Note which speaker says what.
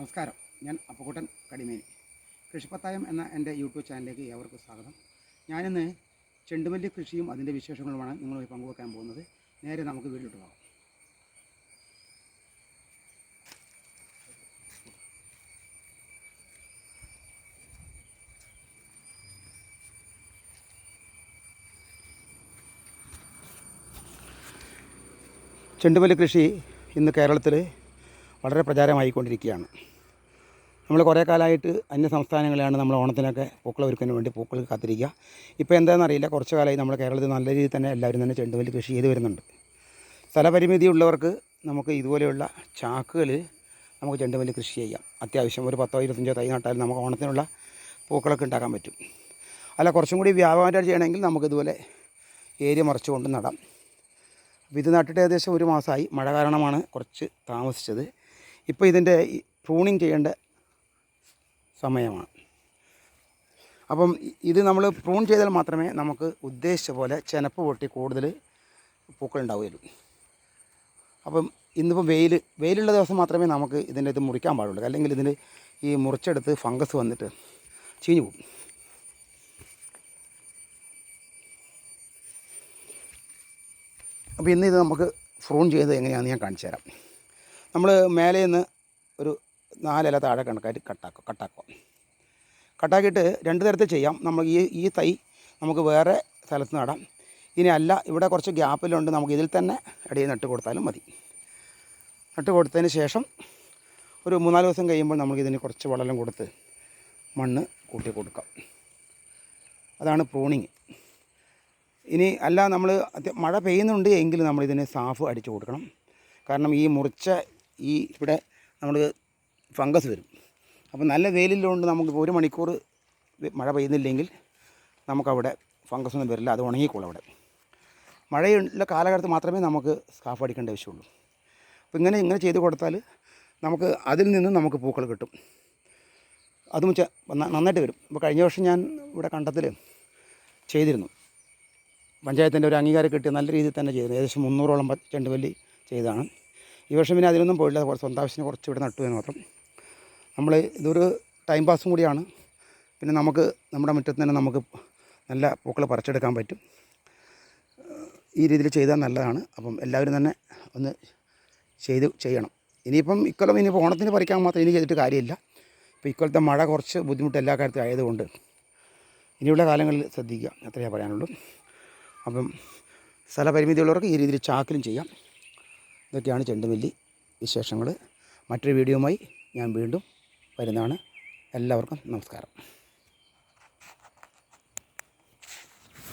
Speaker 1: നമസ്കാരം. ഞാൻ അപ്പക്കുട്ടൻ കടിമേനി. കൃഷിപ്പത്തായം എന്ന എന്റെ യൂട്യൂബ് ചാനലിലേക്ക് ഏവർക്കും സ്വാഗതം. ഞാനിന്ന് ചെണ്ടുമല്ലി കൃഷിയും അതിന്റെ വിശേഷങ്ങളുമാണ് നിങ്ങളുമായി പങ്കുവെക്കാൻ പോകുന്നത്. നേരെ നമുക്ക് വീട്ടിലോട്ട് പോകാം. ചെണ്ടുമല്ലി കൃഷി ഇന്ന് കേരളത്തിൽ വളരെ പ്രചാരമായിക്കൊണ്ടിരിക്കുകയാണ്. നമ്മൾ കുറേ കാലമായിട്ട് അന്യ സംസ്ഥാനങ്ങളിലാണ് നമ്മൾ ഓണത്തിനൊക്കെ പൂക്കൾ ഒരുക്കുന്നതിന് വേണ്ടി പൂക്കൾ കാത്തിരിക്കുക. ഇപ്പോൾ എന്താണെന്ന് അറിയില്ല. കുറച്ച് കാലമായി നമ്മുടെ കേരളത്തിൽ നല്ല രീതിയിൽ തന്നെ എല്ലാവരും തന്നെ ചെണ്ടുമല്ലി കൃഷി ചെയ്ത് വരുന്നുണ്ട്. സ്ഥലപരിമിതി ഉള്ളവർക്ക് നമുക്ക് ഇതുപോലെയുള്ള ചാക്കുകൾ നമുക്ക് ചെണ്ടുമല്ലി കൃഷി ചെയ്യാം. അത്യാവശ്യം ഒരു പത്തോ ഇരുപത്തഞ്ചോ തൈ നട്ടാലും നമുക്ക് ഓണത്തിനുള്ള പൂക്കളൊക്കെ ഉണ്ടാക്കാൻ പറ്റും. അല്ല കുറച്ചും കൂടി വ്യാപാരം ചെയ്യണമെങ്കിൽ നമുക്കിതുപോലെ ഏരിയ മറച്ചുകൊണ്ട് നടാം. അപ്പോൾ ഇത് നട്ടിട്ട് ഏകദേശം ഒരു മാസമായി. മഴ കാരണമാണ് കുറച്ച് താമസിച്ചത്. ഇപ്പോൾ ഇതിന്റെ പ്രൂണിങ് ചെയ്യേണ്ട സമയമാണ്. അപ്പം ഇത് നമ്മൾ പ്രൂൺ ചെയ്താൽ മാത്രമേ നമുക്ക് ഉദ്ദേശിച്ച പോലെ ചെനപ്പ് പൊട്ടി കൂടുതൽ പൂക്കൾ ഉണ്ടാവുകയുള്ളൂ. അപ്പം ഇന്നിപ്പം വെയിൽ വെയിലുള്ള ദിവസം മാത്രമേ നമുക്ക് ഇതിന്റെ ഇത് മുറിക്കാൻ പാടുള്ളൂ. അല്ലെങ്കിൽ ഇതിന് ഈ മുറിച്ചെടുത്ത് ഫംഗസ് വന്നിട്ട് ചീഞ്ഞു പോകും. അപ്പോൾ ഇന്ന് ഇത് നമുക്ക് ഫ്രൂൺ ചെയ്ത് എങ്ങനെയാണെന്ന് ഞാൻ കാണിച്ചു തരാം. നമ്മൾ മേലെ നിന്ന് ഒരു നാലില താഴെ കണക്കായിട്ട് കട്ടാക്കും കട്ടാക്കും. കട്ടാക്കിയിട്ട് രണ്ട് തരത്തിൽ ചെയ്യാം. നമ്മൾ ഈ ഈ തൈ നമുക്ക് വേറെ സ്ഥലത്ത് നടാം. ഇനി അല്ല ഇവിടെ കുറച്ച് ഗ്യാപ്പിലുണ്ട്. നമുക്ക് ഇതിൽ തന്നെ ഇടയിൽ നട്ട് കൊടുത്താലും മതി. നട്ട് കൊടുത്തതിന് ശേഷം ഒരു മൂന്നാൽ ദിവസം കഴിയുമ്പോൾ നമുക്കിതിന് കുറച്ച് വെള്ളം കൊടുത്ത് മണ്ണ് കൂട്ടി കൊടുക്കാം. അതാണ് പ്രൂണിങ് ഇനി അല്ല നമ്മൾ മഴ പെയ്യുന്നുണ്ട് എങ്കിൽ നമ്മളിതിന് സാഫ് അടിച്ചു കൊടുക്കണം. കാരണം ഈ മുറിച്ച ഈ ഇവിടെ നമ്മൾ ഫംഗസ് വരും. അപ്പോൾ നല്ല വെയിലുള്ളതുകൊണ്ട് നമുക്ക് ഒരു മണിക്കൂർ മഴ പെയ്യുന്നില്ലെങ്കിൽ നമുക്കവിടെ ഫംഗസ് ഒന്നും വരില്ല. അത് ഉണങ്ങിക്കോളും അവിടെ. മഴയുള്ള കാലഘട്ടത്തിൽ മാത്രമേ നമുക്ക് സ്കാഫ് അടിക്കേണ്ട ആവശ്യമുള്ളൂ. അപ്പോൾ ഇങ്ങനെ ഇങ്ങനെ ചെയ്ത് കൊടുത്താൽ നമുക്ക് അതിൽ നിന്നും നമുക്ക് പൂക്കൾ കിട്ടും. അതും നന്നായിട്ട് വരും. അപ്പോൾ കഴിഞ്ഞ വർഷം ഞാൻ ഇവിടെ കണ്ടത്തിൽ ചെയ്തിരുന്നു. പഞ്ചായത്തിന്റെ ഒരു അംഗീകാരം കിട്ടിയ നല്ല രീതിയിൽ തന്നെ ചെയ്തിരുന്നു. ഏകദേശം മുന്നൂറോളം ചെണ്ടുവല്ലി ചെയ്തതാണ്. ഈ വർഷം പിന്നെ അതിനൊന്നും പോയില്ല കുറച്ച് സ്വന്തം ആവശ്യത്തിന് കുറച്ച് ഇവിടെ നട്ടു എന്ന് മാത്രം. നമ്മൾ ഇതൊരു ടൈം പാസും കൂടിയാണ്. പിന്നെ നമുക്ക് നമ്മുടെ മുറ്റത്ത് തന്നെ നമുക്ക് നല്ല പൂക്കൾ പറിച്ചെടുക്കാൻ പറ്റും. ഈ രീതിയിൽ ചെയ്താൽ നല്ലതാണ്. അപ്പം എല്ലാവരും തന്നെ ഒന്ന് ചെയ്ത് ചെയ്യണം. ഇനിയിപ്പം ഇക്കൊല്ലം ഇനിയിപ്പോൾ ഓണത്തിന് പറിക്കാൻ മാത്രം ഇനി ചെയ്തിട്ട് കാര്യമില്ല. ഇപ്പോൾ ഇക്കൊല്ലത്തെ മഴ കുറച്ച് ബുദ്ധിമുട്ട് എല്ലാ കാര്യത്തിലും ആയതുകൊണ്ട് ഇനിയുള്ള കാലങ്ങളിൽ ശ്രദ്ധിക്കുക. അത്രയേ പറയാനുള്ളൂ. അപ്പം സ്ഥലപരിമിതിയുള്ളവർക്ക് ഈ രീതിയിൽ ചാക്കിലും ചെയ്യാം. ഇതൊക്കെയാണ് ചെണ്ടുമല്ലി വിശേഷങ്ങൾ. മറ്റൊരു വീഡിയോയുമായി ഞാൻ വീണ്ടും വരുന്നതാണ്. എല്ലാവർക്കും നമസ്കാരം.